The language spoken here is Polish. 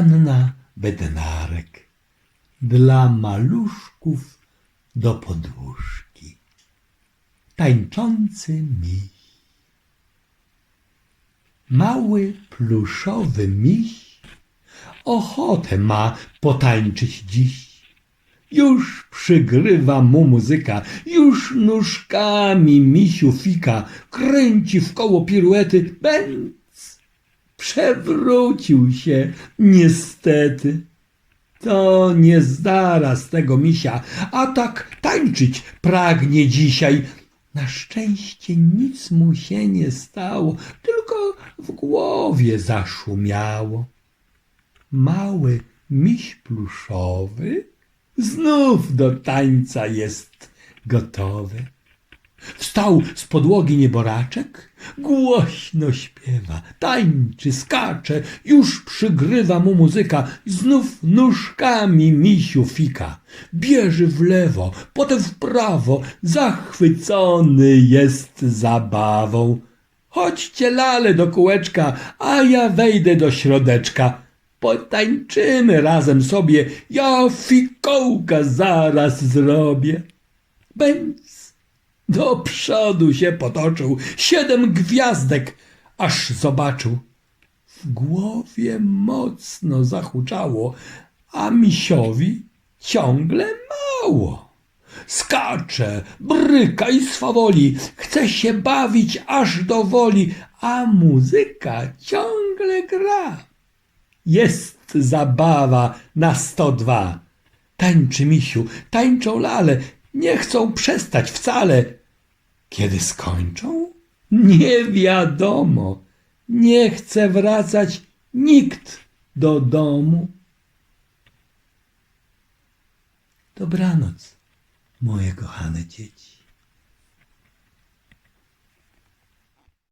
Anna Bednarek dla maluszków do podłóżki. Tańczący miś. Mały pluszowy miś ochotę ma potańczyć dziś. Już przygrywa mu muzyka, już nóżkami misiu fika, kręci w koło piruety, bęk, przewrócił się niestety. To nie zdara z tego misia, a tak tańczyć pragnie dzisiaj. Na szczęście nic mu się nie stało, tylko w głowie zaszumiało. Mały miś pluszowy znów do tańca jest gotowy. Wstał z podłogi nieboraczek, głośno śpiewa, tańczy, skacze, już przygrywa mu muzyka, znów nóżkami misiu fika. Bierze w lewo, potem w prawo, zachwycony jest zabawą. Chodźcie lale do kółeczka, a ja wejdę do środeczka. Potańczymy razem sobie, ja fikołka zaraz zrobię. Bęc do przodu się potoczył, siedem gwiazdek, aż zobaczył. W głowie mocno zahuczało, a misiowi ciągle mało. Skacze, bryka i swawoli, chce się bawić aż do woli, a muzyka ciągle gra. Jest zabawa na sto dwa. Tańczy misiu, tańczą lale, nie chcą przestać wcale. Kiedy skończą? Nie wiadomo. Nie chce wracać nikt do domu. Dobranoc, moje kochane dzieci.